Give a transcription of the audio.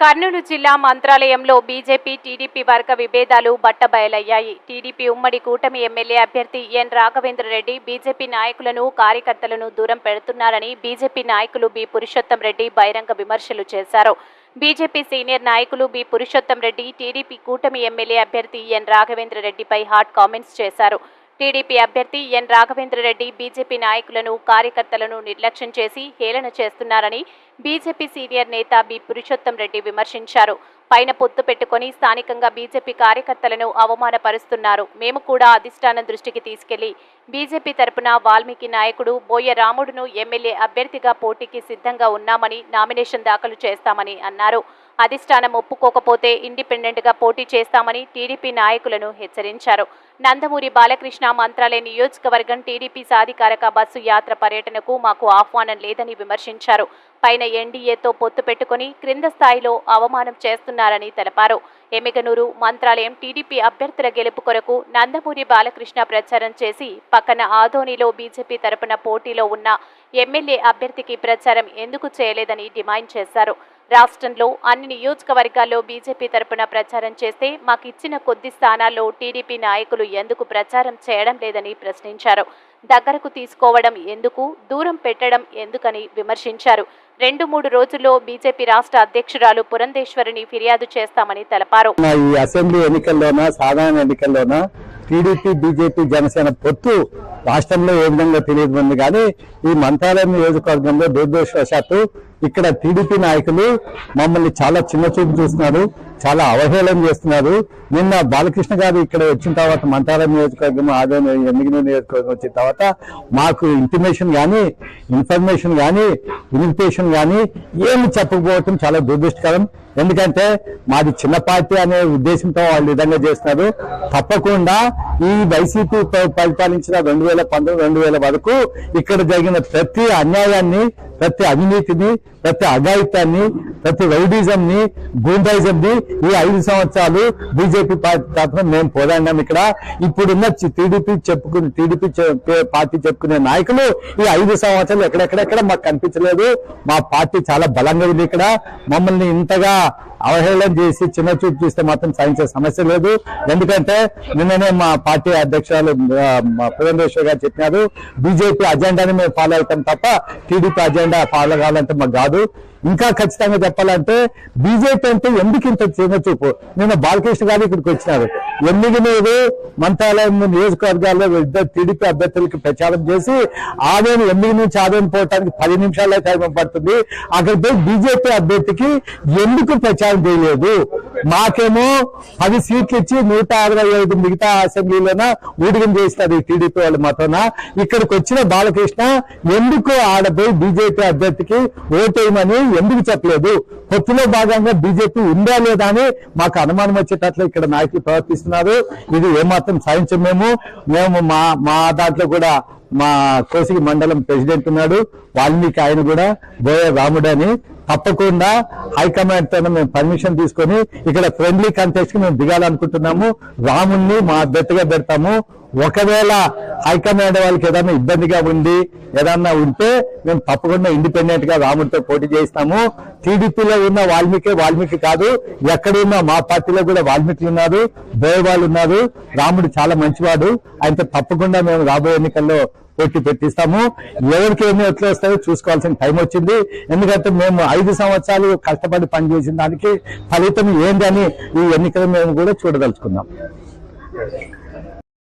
కర్నూలు జిల్లా మంత్రాలయంలో BJP TDP వర్గ విభేదాలు బట్టబయలయ్యాయి. టీడీపీ ఉమ్మడి కూటమి ఎమ్మెల్యే అభ్యర్థి ఎన్. రాఘవేంద్రరెడ్డి బీజేపీ నాయకులను కార్యకర్తలను దూరం పెడుతున్నారని బీజేపీ నాయకులు బి. పురుషోత్తం రెడ్డి బహిరంగ విమర్శలు చేశారు. బీజేపీ సీనియర్ నాయకులు బి. పురుషోత్తం రెడ్డి టీడీపీ కూటమి ఎమ్మెల్యే అభ్యర్థి ఎన్. రాఘవేంద్రరెడ్డిపై హాట్ కామెంట్స్ చేశారు. టీడీపీ అభ్యర్థి ఎన్ రాఘవేంద్రరెడ్డి బీజేపీ నాయకులను కార్యకర్తలను నిర్లక్ష్యం చేసి హేళన చేస్తున్నారని బీజేపీ సీనియర్ నేత బి. పురుషోత్తం రెడ్డి విమర్శించారు. పైన పొత్తు పెట్టుకొని స్థానికంగా బీజేపీ కార్యకర్తలను అవమానపరుస్తున్నారు. మేము కూడా అధిష్టానం దృష్టికి తీసుకెళ్ళి బీజేపీ తరపున వాల్మీకి నాయకుడు బోయ రాముడును ఎమ్మెల్యే అభ్యర్థిగా పోటీకి సిద్ధంగా ఉన్నామని నామినేషన్ దాఖలు చేస్తామని అన్నారు. అధిష్టానం ఒప్పుకోకపోతే ఇండిపెండెంట్గా పోటీ చేస్తామని టీడీపీ నాయకులను హెచ్చరించారు. నందమూరి బాలకృష్ణ మంత్రాలయ నియోజకవర్గం టీడీపీ సాధికారక బస్సు యాత్ర పర్యటనకు మాకు ఆహ్వానం లేదని విమర్శించారు. పైన ఎన్డీఏతో పొత్తు పెట్టుకుని క్రింద స్థాయిలో అవమానం చేస్తున్నారని తెలిపారు. ఎమిగనూరు మంత్రాలయం టీడీపీ అభ్యర్థుల గెలుపు కొరకు నందమూరి బాలకృష్ణ ప్రచారం చేసి పక్కన ఆదోనిలో బీజేపీ తరపున పోటీలో ఉన్న ఎమ్మెల్యే అభ్యర్థికి ప్రచారం ఎందుకు చేయలేదని డిమాండ్ చేశారు. రాష్ట్రంలో అన్ని నియోజకవర్గాల్లో బీజేపీ తరపున ప్రచారం చేస్తే మాకు ఇచ్చిన కొద్ది స్థానాల్లో టీడీపీ నాయకులు ఎందుకు ప్రచారం చేయడం లేదని ప్రశ్నించారు. దగ్గరకు తీసుకోవడం ఎందుకు? దూరం పెట్టడం ఎందుకని విమర్శించారు. రెండు మూడు రోజుల్లో బీజేపీ రాష్ట్ర అధ్యక్షురాలు పురంధేశ్వరిని ఫిర్యాదు చేస్తామని తెలిపారు. ఈ అసెంబ్లీ ఎన్నికల్లోనా సాధారణ ఎన్నికల్లోనా టీడీపీ బీజేపీ జనసేన పొత్తు రాష్ట్రంలో ఏ విధంగా తెలియదు కానీ ఈ మంత్రాలయం నియోజకవర్గంలో దురదృష్టవశాత్తు ఇక్కడ టీడీపీ నాయకులు మమ్మల్ని చాలా చిన్న చూపు చూస్తున్నారు చాలా అవహేళన చేస్తున్నారు. నిన్న బాలకృష్ణ గారు ఇక్కడ వచ్చిన తర్వాత మంటారం నియోజకవర్గం ఆదాయం ఎన్నికల నియోజకవర్గం వచ్చిన తర్వాత మాకు ఇంటిమేషన్ కానీ ఇన్ఫర్మేషన్ కానీ ఇన్విటేషన్ కానీ ఏమి చెప్పకపోవటం చాలా దురదృష్టకరం. ఎందుకంటే మాది చిన్న పార్టీ అనే ఉద్దేశంతో వాళ్ళు విధంగా చేస్తున్నారు. తప్పకుండా ఈ వైసీపీ పరిపాలించిన రెండు వేల పంతొమ్మిది రెండు వేల వరకు ఇక్కడ జరిగిన ప్రతి అన్యాయాన్ని ప్రతి అవినీతిని ప్రతి అఘాయిత్యాన్ని ప్రతి రౌడీజం ని గూండాయిజం ని ఈ ఐదు సంవత్సరాలు బీజేపీ పార్టీ తరఫున మేము పోరాడినాం ఇక్కడ. ఇప్పుడున్న టీడీపీ చెప్పుకుని టీడీపీ పార్టీ చెప్పుకునే నాయకులు ఈ ఐదు సంవత్సరాలు ఎక్కడెక్కడెక్కడ మాకు కనిపించలేదు. మా పార్టీ చాలా బలంగా ఉంది ఇక్కడ. మమ్మల్ని ఇంతగా అవహేళన చేసి చిన్న చూపు చూస్తే మాత్రం సాధించే సమస్య లేదు. ఎందుకంటే నిన్ననే మా పార్టీ అధ్యక్షురాలు పురంధేశ్వర్ గారు చెప్పినారు బీజేపీ అజెండాని మేము ఫాలో అవుతాం తప్ప టీడీపీ అజెండా ఫాలో కావాలంటే మాకు కాదు. ఇంకా ఖచ్చితంగా చెప్పాలంటే బీజేపీ అంటే ఎందుకు ఇంత చిన్న చూపు? నిన్న బాలకృష్ణ గారు ఇక్కడికి వచ్చినారు. ఎమ్మిగినూరు మంత్రాలయం నియోజకవర్గాల్లో ఇద్దరు టీడీపీ అభ్యర్థులకి ప్రచారం చేసి ఆదాయం ఎమ్మిది నుంచి ఆదాయం పోవటానికి పది నిమిషాల్లో టైం పడుతుంది. అక్కడ బీజేపీ అభ్యర్థికి ఎందుకు ప్రచారం చేయలేదు? మాకేమో పది సీట్లు ఇచ్చి నూట అరవై ఐదు మిగతా అసెంబ్లీలోన ఊడిగం చేస్తారు ఈ టీడీపీ వాళ్ళు మాత్రం ఇక్కడికి వచ్చిన బాలకృష్ణ ఎందుకు ఆడపోయి బీజేపీ అభ్యర్థికి ఓటేయమని ఎందుకు చెప్పలేదు? పొత్తులో భాగంగా బీజేపీ ఉందా లేదా అని మాకు అనుమానం వచ్చేటట్లు ఇక్కడ నాయకులు ప్రవర్తిస్తున్నారు. ఇది ఏమాత్రం సాధించం మేము. మేము మా మా దాంట్లో కూడా మా కోసిగి మండలం ప్రెసిడెంట్ ఉన్నాడు. వాల్మీకి ఆయన కూడా బోయ రాముడు అని తప్పకుండా హైకమాండ్తో మేము పర్మిషన్ తీసుకొని ఇక్కడ ఫ్రెండ్లీ కంటెస్ట్కి మేము దిగాలనుకుంటున్నాము. రాముణ్ణి మా అభ్యర్థిగా పెడతాము. ఒకవేళ హైకమాండ్ వాళ్ళకి ఏదైనా ఇబ్బందిగా ఉండి ఏదన్నా ఉంటే మేము తప్పకుండా ఇండిపెండెంట్గా రాముడితో పోటీ చేస్తాము టీడీపీలో ఉన్న వాల్మీకి వాల్మీకి కాదు ఎక్కడున్నా మా పార్టీలో కూడా వాల్మీకి ఉన్నారు బోయవాళ్ళు ఉన్నారు. రాముడు చాలా మంచివాడు. ఆయనతో తప్పకుండా మేము రాబోయే ఎన్నికల్లో పోటీ పెట్టిస్తాము. ఎవరికి ఏమి ఎట్లా వస్తాయో చూసుకోవాల్సిన టైం వచ్చింది. ఎందుకంటే మేము ఐదు సంవత్సరాలు కష్టపడి పనిచేసిన దానికి ఫలితం ఏందని ఈ ఎన్నికలు మేము కూడా చూడదలుచుకున్నాం.